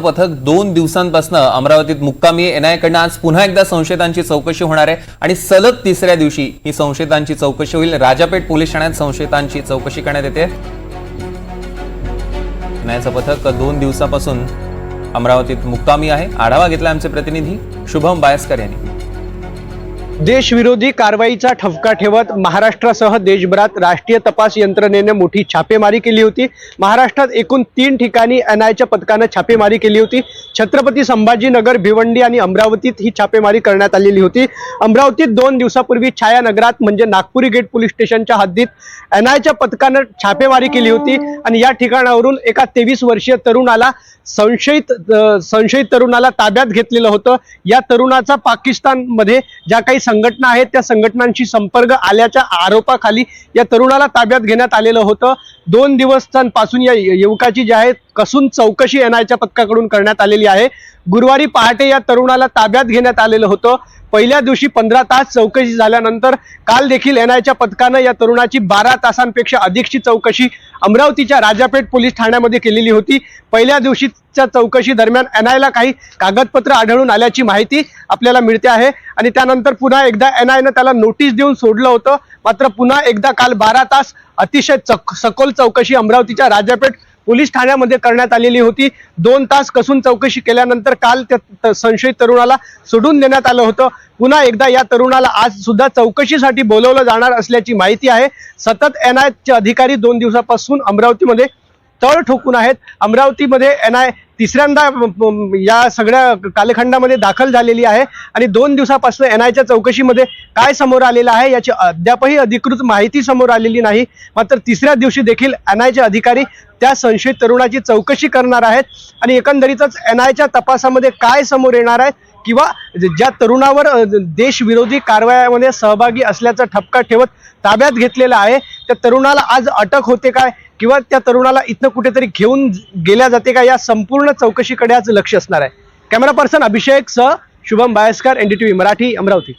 पथक दोन दिवसांपासून अमरावतीत मुक्कामी एनआयकडनं आज पुन्हा एकदा संशयितांची चौकशी होणार आहे आणि सलग तिसऱ्या दिवशी ही संशयितांची चौकशी होईल. राजापेठ पोलीस ठाण्यात संशयितांची चौकशी करण्यात येते. एनआयचं पथक दोन दिवसापासून अमरावतीत मुक्कामी आहे. आढावा घेतला आमचे प्रतिनिधी शुभम बायस्कर यांनी. देशविरोधी कारवाईचा ठपका ठेवत महाराष्ट्रासह देशभरात राष्ट्रीय तपास यंत्रणेने मोठी छापेमारी केली होती. महाराष्ट्रात एकूण तीन ठिकाणी एन आयच्या पथकानं छापेमारी केली होती. छत्रपती संभाजीनगर भिवंडी आणि अमरावतीत ही छापेमारी करण्यात आलेली होती. अमरावतीत दोन दिवसापूर्वी छायानगरात म्हणजे नागपुरी गेट पोलीस स्टेशनच्या हद्दीत एन आयच्या पथकानं छापेमारी केली होती आणि या ठिकाणावरून एका तेवीस वर्षीय तरुणाला संशयित संशयित तरुणाला ताब्यात घेतलेलं होतं. या तरुणाचा पाकिस्तानमध्ये ज्या काही संघटना आहेत त्या संघटनांशी संपर्क आल्याच्या आरोपाखाली या तरुणाला ताब्यात घेण्यात आलेलं होतं. दोन दिवसांपासून या युवकाची जी आहे कसून चौकशी एनआयच्या पथकाकडून करण्यात आलेली आहे. गुरुवारी पहाटे या तरुणाला ताब्यात घेण्यात आलेलं होतं. पहिल्या दिवशी पंधरा तास चौकशी झाल्यानंतर काल देखील एनआयच्या पथकानं या तरुणाची बारा तासांपेक्षा अधिकची चौकशी अमरावतीच्या राजापेठ पोलीस ठाण्यामध्ये केलेली होती. पहिल्या दिवशीच्या चौकशी दरम्यान एनआयला काही कागदपत्र आढळून आल्याची माहिती आपल्याला मिळते आहे. आणि त्यानंतर पुन्हा एकदा एनआयनं त्याला नोटीस देऊन सोडलं होतं. मात्र पुन्हा एकदा काल बारा तास अतिशय चक सखोल चौकशी अमरावतीच्या राजापेठ पोलीस ठाण्यामध्ये करण्यात आलेली होती. दोन तास कसून चौकशी केल्यानंतर काल त्या संशयित तरुणाला सोडून देण्यात आलं होतं. पुन्हा एकदा या तरुणाला आज सुद्धा चौकशीसाठी बोलवलं जाणार असल्याची माहिती आहे. सतत एन चे अधिकारी दोन दिवसापासून अमरावतीमध्ये तळ ठोकून आहेत. अमरावतीमध्ये एन आय तिसऱ्यांदा या सगळ्या कालखंडामध्ये दाखल झालेली आहे. आणि दोन दिवसापासून एन आयच्या चौकशीमध्ये काय समोर आलेलं आहे याची अद्यापही अधिकृत माहिती समोर आलेली नाही. मात्र तिसऱ्या दिवशी देखील एन आयचे अधिकारी त्या संशयित तरुणाची चौकशी करणार आहेत. आणि एकंदरीतच एन आयच्या तपासामध्ये काय समोर येणार आहे किंवा ज्या तरुणावर देशविरोधी कारवायामध्ये सहभागी असल्याचा ठपका ठेवत ताब्यात घेतलेला आहे त्या तरुणाला आज अटक होते काय? किंवा त्या तरुणाला इथनं कुठेतरी घेऊन गेल्या जाते का? या संपूर्ण चौकशीकडे आज लक्ष असणार आहे. कॅमेरा पर्सन अभिषेक सह शुभम बायस्कर एनडीटीव्ही मराठी अमरावती.